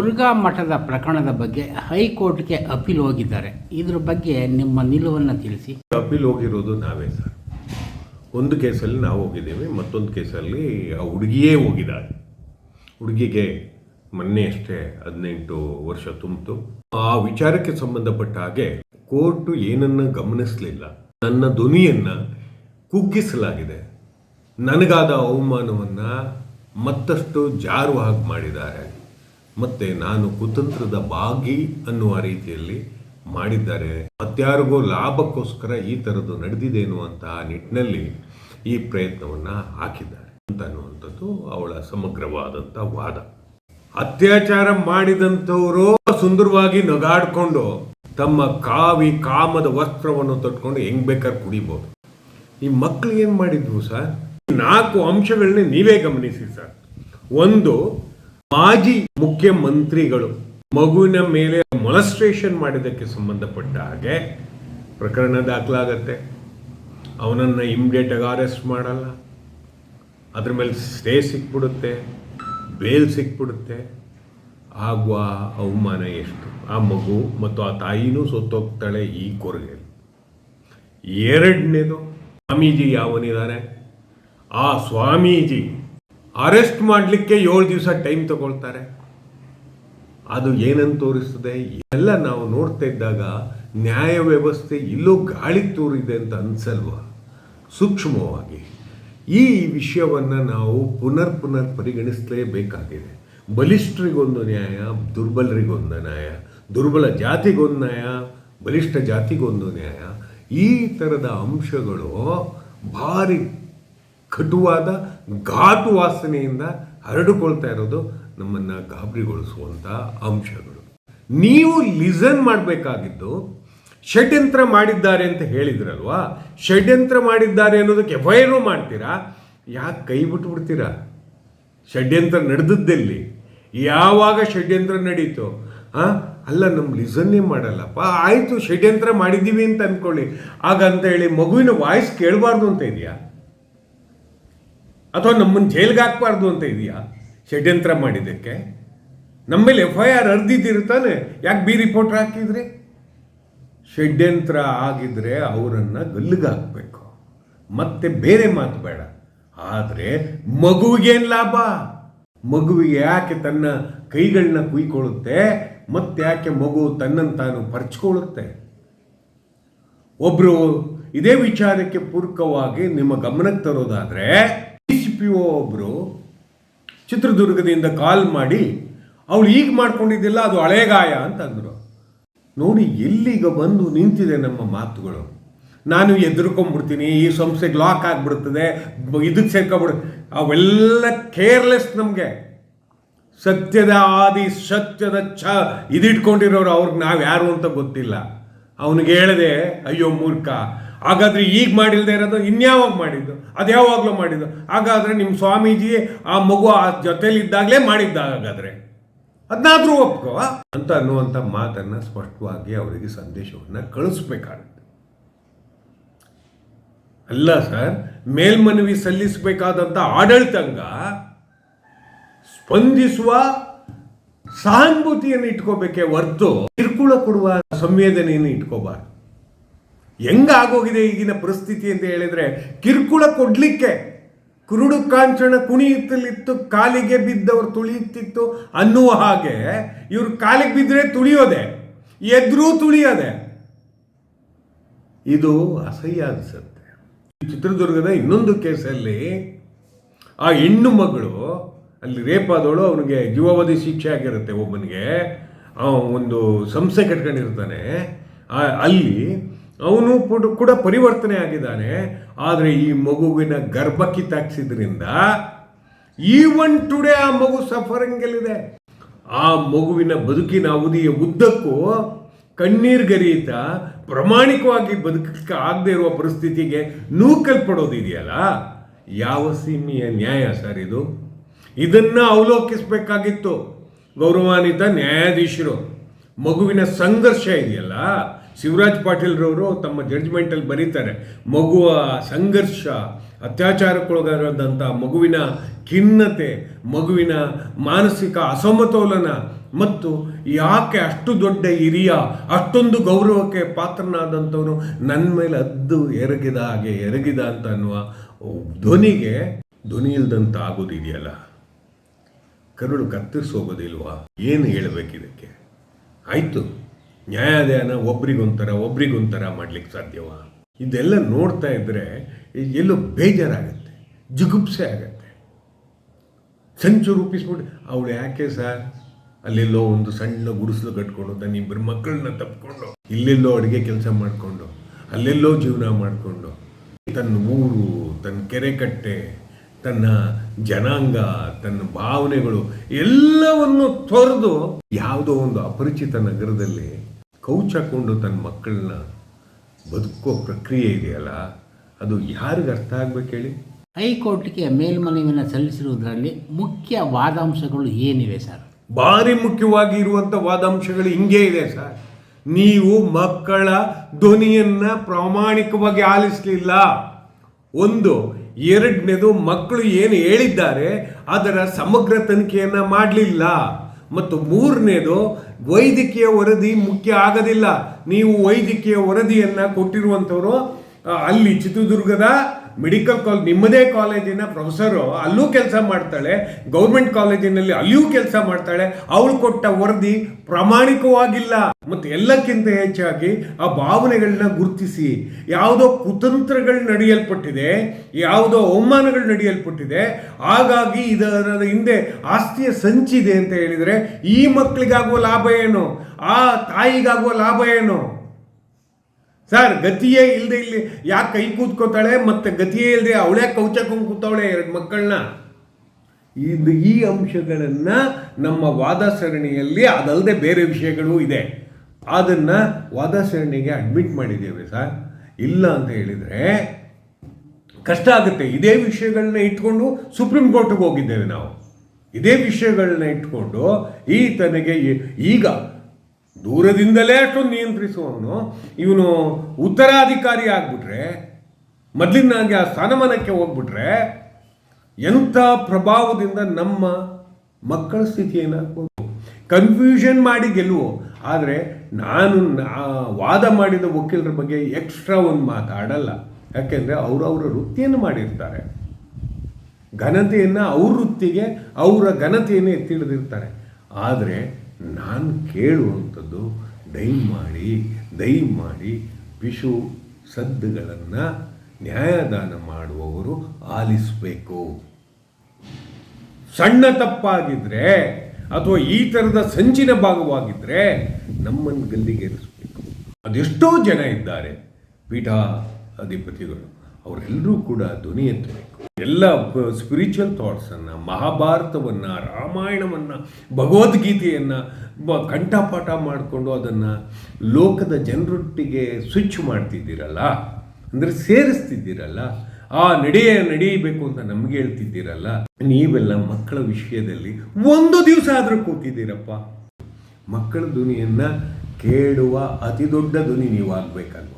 ಮುರುಘಾ ಮಠದ ಪ್ರಕರಣದ ಬಗ್ಗೆ ಹೈಕೋರ್ಟ್ಗೆ ಅಪೀಲ್ ಹೋಗಿದ್ದಾರೆ. ಇದ್ರ ಬಗ್ಗೆ ನಿಮ್ಮ ನಿಲುವನ್ನು ತಿಳಿಸಿ. ಅಪೀಲ್ ಹೋಗಿರೋದು ನಾವೇ ಸರ್. ಒಂದು ಕೇಸಲ್ಲಿ ನಾವು ಹೋಗಿದ್ದೇವೆ, ಮತ್ತೊಂದು ಕೇಸಲ್ಲಿ ಆ ಹುಡುಗಿಯೇ ಹೋಗಿದ್ದಾರೆ ಹುಡುಗಿಗೆ ಮೊನ್ನೆ ಅಷ್ಟೇ ಹದಿನೆಂಟು ವರ್ಷ ತುಂಬಿತು. ಆ ವಿಚಾರಕ್ಕೆ ಸಂಬಂಧಪಟ್ಟ ಹಾಗೆ ಕೋರ್ಟು ಏನನ್ನ ಗಮನಿಸಲಿಲ್ಲ. ನನ್ನ ಧ್ವನಿಯನ್ನು ಕುಗ್ಗಿಸಲಾಗಿದೆ. ನನಗಾದ ಅವಮಾನವನ್ನ ಮತ್ತಷ್ಟು ಜಾರು ಹಾಗೆ ಮಾಡಿದ್ದಾರೆ. ಮತ್ತೆ ನಾನು ಕುತಂತ್ರದ ಭಾಗಿ ಅನ್ನುವ ರೀತಿಯಲ್ಲಿ ಮಾಡಿದ್ದಾರೆ. ಮತ್ತಾರಿಗೂ ಲಾಭಕ್ಕೋಸ್ಕರ ಈ ಥರದ್ದು ನಡೆದಿದೆ ಎನ್ನುವಂತಹ ನಿಟ್ಟಿನಲ್ಲಿ ಈ ಪ್ರಯತ್ನವನ್ನ ಹಾಕಿದ್ದಾರೆ ಅಂತ ಅನ್ನುವಂಥದ್ದು ಅವಳ ಸಮಗ್ರವಾದಂಥ ವಾದ. ಅತ್ಯಾಚಾರ ಮಾಡಿದಂಥವರು ಸುಂದರವಾಗಿ ನಗಾಡ್ಕೊಂಡು ತಮ್ಮ ಕಾವಿ ಕಾಮದ ವಸ್ತ್ರವನ್ನು ತೊಟ್ಕೊಂಡು ಹೆಂಗ್ ಬೇಕಾದ್ರೆ ಕುಡಿಬೋದು. ಈ ಮಕ್ಳು ಏನ್ ಮಾಡಿದ್ವು ಸರ್? ನಾಲ್ಕು ಅಂಶಗಳನ್ನ ನೀವೇ ಗಮನಿಸಿ ಸರ್. ಒಂದು ಮಾಜಿ ಮುಖ್ಯಮಂತ್ರಿಗಳು ಮಗುವಿನ ಮೇಲೆ ಮೊಲಸ್ಟ್ರೇಷನ್ ಮಾಡಿದ್ದಕ್ಕೆ ಸಂಬಂಧಪಟ್ಟ ಹಾಗೆ ಪ್ರಕರಣ ದಾಖಲಾಗತ್ತೆ. ಅವನನ್ನು ಇಮ್ಡಿಯೇಟ್ ಆಗಿ ಅರೆಸ್ಟ್ ಮಾಡಲ್ಲ. ಅದ್ರ ಮೇಲೆ ಸ್ಟೇ ಸಿಕ್ಬಿಡುತ್ತೆ ಬೇಲ್ ಸಿಕ್ಬಿಡುತ್ತೆ. ಆಗುವ ಅವಮಾನ ಎಷ್ಟು? ಆ ಮಗು ಮತ್ತು ಆ ತಾಯಿನೂ ಸೊತ್ತೋಗ್ತಾಳೆ ಈ ಕೊರಗೆಯಲ್ಲಿ. ಎರಡನೇದು ಸ್ವಾಮೀಜಿ ಯಾವನಿದ್ದಾನೆ ಆ ಸ್ವಾಮೀಜಿ ಅರೆಸ್ಟ್ ಮಾಡಲಿಕ್ಕೆ ಏಳು ದಿವಸ ಟೈಮ್ ತಗೊಳ್ತಾರೆ. ಅದು ಏನಂತ ತೋರಿಸ್ತದೆ? ಎಲ್ಲ ನಾವು ನೋಡ್ತಾ ಇದ್ದಾಗ ನ್ಯಾಯ ವ್ಯವಸ್ಥೆ ಇಲ್ಲೂ ಗಾಳಿ ತೋರಿದೆ ಅಂತ ಅನ್ಸಲ್ವಾ? ಸೂಕ್ಷ್ಮವಾಗಿ. ಈ ವಿಷಯವನ್ನು ನಾವು ಪುನರ್ ಪುನರ್ ಪರಿಗಣಿಸಲೇಬೇಕಾಗಿದೆ. ಬಲಿಷ್ಠರಿಗೊಂದು ನ್ಯಾಯ, ದುರ್ಬಲರಿಗೊಂದು ನ್ಯಾಯ, ದುರ್ಬಲ ಜಾತಿಗೊಂದು ನ್ಯಾಯ, ಬಲಿಷ್ಠ ಜಾತಿಗೊಂದು ನ್ಯಾಯ. ಈ ಥರದ ಅಂಶಗಳು ಭಾರಿ ಕಟುವಾದ ಘಾತು ವಾಸನೆಯಿಂದ ಹರಡಿಕೊಳ್ತಾ ಇರೋದು ನಮ್ಮನ್ನು ಗಾಬರಿಗೊಳಿಸುವಂಥ ಅಂಶಗಳು. ನೀವು ಲಿಸನ್ ಮಾಡಬೇಕಾಗಿದ್ದು, ಷಡ್ಯಂತ್ರ ಮಾಡಿದ್ದಾರೆ ಅಂತ ಹೇಳಿದ್ರಲ್ವಾ? ಷಡ್ಯಂತ್ರ ಮಾಡಿದ್ದಾರೆ ಅನ್ನೋದಕ್ಕೆ ಎಫ್ ಐ ಮಾಡ್ತೀರಾ? ಯಾಕೆ ಕೈ ಬಿಟ್ಬಿಡ್ತೀರಾ? ಷಡ್ಯಂತ್ರ ನಡೆದದ್ದೆಲ್ಲಿ? ಯಾವಾಗ ಷಡ್ಯಂತ್ರ ನಡೀತು? ಹಾಂ? ಅಲ್ಲ ನಮ್ಮ ಲಿಸನ್ನೇ ಮಾಡಲ್ಲಪ್ಪ. ಆಯಿತು, ಷಡ್ಯಂತ್ರ ಮಾಡಿದ್ದೀವಿ ಅಂತ ಅಂದ್ಕೊಳ್ಳಿ ಆಗ ಅಂತ ಹೇಳಿ ಮಗುವಿನ ವಾಯ್ಸ್ ಕೇಳಬಾರ್ದು ಅಂತ ಇದೆಯಾ? ಅಥವಾ ನಮ್ಮನ್ನು ಜೈಲಿಗೆ ಹಾಕ್ಬಾರ್ದು ಅಂತ ಇದೆಯಾ? ಷಡ್ಯಂತ್ರ ಮಾಡಿದ್ದಕ್ಕೆ? ನಮ್ಮ ಮೇಲೆ ಎಫ್ ಐ ಆರ್ ಅರ್ದಿದ್ದಿರುತ್ತಾನೆ ಯಾಕೆ ಬಿ ರಿಪೋರ್ಟ್ ಹಾಕಿದ್ರಿ? ಷಡ್ಯಂತ್ರ ಆಗಿದ್ರೆ ಅವರನ್ನು ಗಲ್ಲಿಗೆ ಮತ್ತೆ ಬೇರೆ ಮಾತು ಬೇಡ. ಆದರೆ ಮಗುವಿಗೇನು ಲಾಭ? ಮಗುವಿಗೆ ಯಾಕೆ ತನ್ನ ಕೈಗಳನ್ನ ಕುಯ್ಕೊಳ್ಳುತ್ತೆ? ಮತ್ತೆ ಯಾಕೆ ಮಗು ತನ್ನನ್ನು ತಾನು ಪರ್ಚ್ಕೊಳ್ಳುತ್ತೆ? ಒಬ್ರು ಇದೇ ವಿಚಾರಕ್ಕೆ ಪೂರಕವಾಗಿ ನಿಮ್ಮ ಗಮನಕ್ಕೆ ತರೋದಾದ್ರೆ ಪಿ ಒ ಒಬ್ಬರು ಚಿತ್ರದುರ್ಗದಿಂದ ಕಾಲ್ ಮಾಡಿ, ಅವಳು ಈಗ ಮಾಡ್ಕೊಂಡಿದ್ದಿಲ್ಲ, ಅದು ಹಳೆಗಾಯ ಅಂತ ಅಂದರು ನೋಡಿ, ಎಲ್ಲಿಗ ಬಂದು ನಿಂತಿದೆ ನಮ್ಮ ಮಾತುಗಳು. ನಾನು ಎದುರ್ಕೊಂಡ್ಬಿಡ್ತೀನಿ ಈ ಸಂಸ್ಥೆಗೆ ಲಾಕ್ ಆಗಿಬಿಡ್ತದೆ ಇದಕ್ಕೆ ಸೇರ್ಕೊಬಿಡ, ಅವೆಲ್ಲ ಕೇರ್ಲೆಸ್ ನಮಗೆ. ಸತ್ಯದ ಆದಿ ಸತ್ಯದ ಛ, ಇದಿಟ್ಕೊಂಡಿರೋರು ಅವ್ರಿಗೆ ನಾವು ಯಾರು ಅಂತ ಗೊತ್ತಿಲ್ಲ. ಅವನಿಗೆ ಹೇಳಿದೆ, ಅಯ್ಯೋ, ಮೂರ್ಖ ಹಾಗಾದ್ರೆ ಈಗ ಮಾಡಿಲ್ಲದೆ ಇರೋದು, ಇನ್ಯಾವಾಗ ಮಾಡಿದ್ದು? ಅದು ಯಾವಾಗಲೂ ಮಾಡಿದ್ದು? ಹಾಗಾದ್ರೆ ನಿಮ್ಮ ಸ್ವಾಮೀಜಿ ಆ ಮಗು ಆ ಜೊತೆಲಿದ್ದಾಗಲೇ ಮಾಡಿದ್ದ ಹಾಗಾದರೆ ಅದನ್ನಾದರೂ ಒಪ್ಕೋ. ಅಂತ ಅನ್ನುವಂಥ ಮಾತನ್ನು ಸ್ಪಷ್ಟವಾಗಿ ಅವರಿಗೆ ಸಂದೇಶವನ್ನು ಕಳಿಸ್ಬೇಕಾಗುತ್ತೆ. ಅಲ್ಲ ಸರ್, ಮೇಲ್ಮನವಿ ಸಲ್ಲಿಸಬೇಕಾದಂಥ ಆಡಳಿತಾಂಗ ಸ್ಪಂದಿಸುವ ಸಹಾನುಭೂತಿಯನ್ನು ಇಟ್ಕೋಬೇಕೆ ಹೊರ್ತು ಕಿರುಕುಳ ಕೊಡುವ ಸಂವೇದನೆಯನ್ನು ಇಟ್ಕೋಬಾರ್ದು. ಹೆಂಗಾಗೋಗಿದೆ ಈಗಿನ ಪರಿಸ್ಥಿತಿ ಅಂತ ಹೇಳಿದ್ರೆ ಕಿರುಕುಳ ಕೊಡ್ಲಿಕ್ಕೆ ಕುರುಡು ಕಾಂಚನ ಕುಣಿಯುತ್ತಲಿತ್ತು, ಕಾಲಿಗೆ ಬಿದ್ದವರು ತುಳಿಯುತ್ತಿತ್ತು ಅನ್ನುವ ಹಾಗೆ ಇವ್ರು ಕಾಲಿಗೆ ಬಿದ್ದರೆ ತುಳಿಯೋದೆ, ಎದ್ರೂ ತುಳಿಯೋದೆ. ಇದು ಅಸಹ್ಯ ಅನಿಸುತ್ತೆ ಚಿತ್ರದುರ್ಗದ ಇನ್ನೊಂದು ಕೇಸಲ್ಲಿ ಆ ಹೆಣ್ಣು ಮಗಳು, ಅಲ್ಲಿ ರೇಪ್ ಆದವಳು ಅವನಿಗೆ ಜೀವಾವಧಿ ಶಿಕ್ಷೆ ಆಗಿರುತ್ತೆ ಒಬ್ಬನಿಗೆ. ಒಂದು ಸಂಸ್ಥೆ ಕಟ್ಕೊಂಡಿರ್ತಾನೆ. ಅಲ್ಲಿ ಅವನು ಕೂಡ ಪರಿವರ್ತನೆ ಆಗಿದ್ದಾನೆ. ಆದರೆ ಈ ಮಗುವಿನ ಗರ್ಭ ಕಿತ್ತಾಕ್ಸಿದ್ರಿಂದ ಈವನ್ ಟುಡೇ ಆ ಮಗು ಸಫರಿಂಗಲ್ಲಿದೆ. ಆ ಮಗುವಿನ ಬದುಕಿನ ಅವಧಿಯ ಉದ್ದಕ್ಕೂ ಕಣ್ಣೀರ್ಗರಿಯುತ್ತ ಪ್ರಾಮಾಣಿಕವಾಗಿ ಬದುಕಕ್ಕೆ ಆಗದೆ ಇರುವ ಪರಿಸ್ಥಿತಿಗೆ ನೂಕಲ್ಪಡೋದಿದೆಯಲ್ಲ? ಯಾವ ಸೀಮೆಯ ನ್ಯಾಯ ಸರ್ ಇದು? ಇದನ್ನ ಅವಲೋಕಿಸಬೇಕಾಗಿತ್ತು. ಗೌರವಾನ್ವಿತ ನ್ಯಾಯಾಧೀಶರು, ಮಗುವಿನ ಸಂಘರ್ಷ ಇದೆಯಲ್ಲ? ಶಿವರಾಜ್ ಪಾಟೀಲ್ರವರು ತಮ್ಮ ಜಡ್ಜ್ಮೆಂಟಲ್ಲಿ ಬರೀತಾರೆ. ಮಗುವ ಸಂಘರ್ಷ ಅತ್ಯಾಚಾರಕ್ಕೊಳಗಾದಂಥ ಮಗುವಿನ ಖಿನ್ನತೆ, ಮಗುವಿನ ಮಾನಸಿಕ ಅಸಮತೋಲನ ಮತ್ತು ಯಾಕೆ ಅಷ್ಟು ದೊಡ್ಡ ಹಿರಿಯ, ಅಷ್ಟೊಂದು ಗೌರವಕ್ಕೆ ಪಾತ್ರನಾದಂಥವನು ನನ್ನ ಮೇಲೆ ಅದ್ದು ಎರಗಿದ ಹಾಗೆ ಎರಗಿದ ಅಂತ ಅನ್ನುವ ಧ್ವನಿಗೆ ಧ್ವನಿ ಇಲ್ದಂತ ಆಗೋದಿದೆಯಲ್ಲ? ಕರುಳು ಕತ್ತರಿಸೋಗೋದಿಲ್ವಾ? ಏನು ಹೇಳಬೇಕಿದಕ್ಕೆ ಆಯಿತು. ನ್ಯಾಯಾಲಯನ ಒಬ್ರಿಗೊಂಥರ ಒಬ್ರಿಗೊಂಥರ ಮಾಡ್ಲಿಕ್ಕೆ ಸಾಧ್ಯವಾ? ಇದೆಲ್ಲ ನೋಡ್ತಾ ಇದ್ದರೆ ಎಲ್ಲೋ ಬೇಜಾರಾಗತ್ತೆ, ಜುಗುಪ್ಸೆ ಆಗತ್ತೆ. ಸಂಚು ರೂಪಿಸ್ಬಿಟ್ಟು ಅವಳು ಯಾಕೆ ಸರ್? ಅಲ್ಲೆಲ್ಲೋ ಒಂದು ಸಣ್ಣ ಗುಡಿಸಲು ಕಟ್ಕೊಂಡು, ತನ್ನ ಇಬ್ಬರು ಮಕ್ಕಳನ್ನ ತಪ್ಪಿಕೊಂಡು ಇಲ್ಲೆಲ್ಲೋ ಅಡುಗೆ ಕೆಲಸ ಮಾಡಿಕೊಂಡು, ಅಲ್ಲೆಲ್ಲೋ ಜೀವನ ಮಾಡಿಕೊಂಡು, ತನ್ನ ಊರು, ತನ್ನ ಕೆರೆ ಕಟ್ಟೆ ತನ್ನ ಜನಾಂಗ ತನ್ನ ಭಾವನೆಗಳು ಎಲ್ಲವನ್ನು ತೊರೆದು ಯಾವುದೋ ಒಂದು ಅಪರಿಚಿತ ನಗರದಲ್ಲಿ ಕೌಚ್ ಹಾಕೊಂಡು ತನ್ನ ಮಕ್ಕಳನ್ನ ಬದುಕೋ ಪ್ರಕ್ರಿಯೆ ಇದೆಯಲ್ಲ ಅದು ಯಾರಿಗೆ ಅರ್ಥ ಆಗ್ಬೇಕು ಹೇಳಿ? ಹೈಕೋರ್ಟ್ಗೆ ಮೇಲ್ಮನವಿಯನ್ನು ಸಲ್ಲಿಸಿರುವುದರಲ್ಲಿ ಮುಖ್ಯ ವಾದಾಂಶಗಳು ಏನಿವೆ ಸರ್? ಭಾರಿ ಮುಖ್ಯವಾಗಿ ಇರುವಂಥ ವಾದಾಂಶಗಳು ಹಿಂಗೇ ಇದೆ ಸರ್. ನೀವು ಮಕ್ಕಳ ಧ್ವನಿಯನ್ನು ಪ್ರಾಮಾಣಿಕವಾಗಿ ಆಲಿಸಲಿಲ್ಲ. ಒಂದು ಎರಡನೇದು ಮಕ್ಕಳು ಏನು ಹೇಳಿದ್ದಾರೆ, ಅದರ ಸಮಗ್ರ ತನಿಖೆಯನ್ನು ಮಾಡಲಿಲ್ಲ. ಮತ್ತು ಮೂರನೇದು ವೈದ್ಯಕೀಯ ವರದಿ ಮುಖ್ಯ ಆಗೋದಿಲ್ಲ. ನೀವು ವೈದ್ಯಕೀಯ ವರದಿಯನ್ನು ಕೊಟ್ಟಿರುವಂಥವರು ಅಲ್ಲಿ ಚಿತ್ರದುರ್ಗದ ಮೆಡಿಕಲ್ ಕಾಲೇಜ್ ನಿಮ್ಮದೇ ಕಾಲೇಜಿನ ಪ್ರೊಫೆಸರು ಅಲ್ಲೂ ಕೆಲಸ ಮಾಡ್ತಾಳೆ, ಗೌರ್ಮೆಂಟ್ ಕಾಲೇಜಿನಲ್ಲಿ ಅಲ್ಲಿಯೂ ಕೆಲಸ ಮಾಡ್ತಾಳೆ, ಅವಳು ಕೊಟ್ಟ ವರದಿ ಪ್ರಾಮಾಣಿಕವಾಗಿಲ್ಲ. ಮತ್ತು ಎಲ್ಲಕ್ಕಿಂತ ಹೆಚ್ಚಾಗಿ ಆ ಭಾವನೆಗಳನ್ನ ಗುರುತಿಸಿ, ಯಾವುದೋ ಕುತಂತ್ರಗಳು ನಡೆಯಲ್ಪಟ್ಟಿದೆ, ಯಾವುದೋ ಅವಮಾನಗಳು ನಡೆಯಲ್ಪಟ್ಟಿದೆ, ಹಾಗಾಗಿ ಇದರ ಹಿಂದೆ ಆಸ್ತಿಯ ಸಂಚಿದೆ ಅಂತ ಹೇಳಿದರೆ ಈ ಮಕ್ಕಳಿಗಾಗುವ ಲಾಭ ಏನು? ಆ ತಾಯಿಗಾಗುವ ಲಾಭ ಏನು? ಸರ್, ಗತಿಯೇ ಇಲ್ಲದೆ ಇಲ್ಲಿ ಯಾಕೆ ಕೈ ಕೂತ್ಕೋತಾಳೆ ಮತ್ತೆ ಗತಿಯೇ ಇಲ್ಲದೆ ಅವಳೇ ಕೌಚಕೊಂಡು ಕೂತಾವಳೆ ಎರಡು ಮಕ್ಕಳನ್ನ ಇದು ಈ ಅಂಶಗಳನ್ನು ನಮ್ಮ ವಾದ ಸರಣಿಯಲ್ಲಿ ಅದಲ್ಲದೆ ಬೇರೆ ವಿಷಯಗಳು ಇದೆ. ಅದನ್ನು ವಾದ ಸರಣಿಗೆ ಅಡ್ಮಿಟ್ ಮಾಡಿದ್ದೇವೆ ಸರ್. ಇಲ್ಲ ಅಂತ ಹೇಳಿದರೆ ಕಷ್ಟ ಆಗುತ್ತೆ. ಇದೇ ವಿಷಯಗಳನ್ನ ಇಟ್ಕೊಂಡು ಸುಪ್ರೀಂ ಕೋರ್ಟ್ಗೆ ಹೋಗಿದ್ದೇವೆ ನಾವು. ಇದೇ ವಿಷಯಗಳನ್ನ ಇಟ್ಕೊಂಡು ತನಗೆ ಈಗ ದೂರದಿಂದಲೇ ಅಷ್ಟೊಂದು ನಿಯಂತ್ರಿಸುವವನು, ಇವನು ಉತ್ತರಾಧಿಕಾರಿ ಆಗ್ಬಿಟ್ರೆ ಮೊದಲಿನಾಗೆ ಆ ಸ್ಥಾನಮಾನಕ್ಕೆ ಹೋಗ್ಬಿಟ್ರೆ, ಎಂಥ ಪ್ರಭಾವದಿಂದ ನಮ್ಮ ಮಕ್ಕಳ ಸ್ಥಿತಿ ಏನಾಗ್ಬೋದು ಕನ್ಫ್ಯೂಷನ್ ಮಾಡಿ ಗೆಲುವು ಆದರೆ ನಾನು ವಾದ ಮಾಡಿದ ವಕೀಲರ ಬಗ್ಗೆ ಎಕ್ಸ್ಟ್ರಾ ಒಂದು ಮಾತಾಡಲ್ಲ. ಯಾಕೆಂದರೆ ಅವರವರ ವೃತ್ತಿಯನ್ನು ಮಾಡಿರ್ತಾರೆ. ಘನತೆಯನ್ನು ಅವ್ರ ವೃತ್ತಿಗೆ, ಅವರ ಘನತೆಯನ್ನು ಎತ್ತಿಡಿದಿರ್ತಾರೆ ಆದರೆ ನಾನು ಕೇಳುವಂಥದ್ದು ದಯಮಾಡಿ ದಯಮಾಡಿ ಪಿಶು ಸದ್ದುಗಳನ್ನು ನ್ಯಾಯದಾನ ಮಾಡುವವರು ಆಲಿಸಬೇಕು. ಸಣ್ಣ ತಪ್ಪಾಗಿದ್ರೆ ಅಥವಾ ಈ ಥರದ ಸಂಚಿನ ಭಾಗವಾಗಿದ್ದರೆ ನಮ್ಮನ್ನು ಗಲ್ಲಿಗೇರಿಸಬೇಕು. ಅದೆಷ್ಟೋ ಜನ ಇದ್ದಾರೆ ಪೀಠ ಅಧಿಪತಿಗಳು ಅವರೆಲ್ಲರೂ ಕೂಡ ಧ್ವನಿ ಎತ್ತಬೇಕು. ಎಲ್ಲ ಸ್ಪಿರಿಚುವಲ್ ಥಾಟ್ಸನ್ನು ಮಹಾಭಾರತವನ್ನು, ರಾಮಾಯಣವನ್ನು, ಭಗವದ್ಗೀತೆಯನ್ನು ಕಂಠಪಾಠ ಮಾಡಿಕೊಂಡು ಅದನ್ನು ಲೋಕದ ಜನರೊಟ್ಟಿಗೆ ಸ್ವಿಚ್ ಮಾಡ್ತಿದ್ದೀರಲ್ಲ, ಅಂದರೆ ಸೇರಿಸ್ತಿದ್ದೀರಲ್ಲ, ಆ ನಡೆಯ ನಡೆಯಬೇಕು ಅಂತ ನಮಗೆ ಹೇಳ್ತಿದ್ದೀರಲ್ಲ, ನೀವೆಲ್ಲ ಮಕ್ಕಳ ವಿಷಯದಲ್ಲಿ ಒಂದು ದಿವಸ ಆದರೂ ಕೂತಿದ್ದೀರಪ್ಪ. ಮಕ್ಕಳ ಧ್ವನಿಯನ್ನು ಕೇಳುವ ಅತಿ ದೊಡ್ಡ ಧ್ವನಿ ನೀವು ಆಗ್ಬೇಕಲ್ವ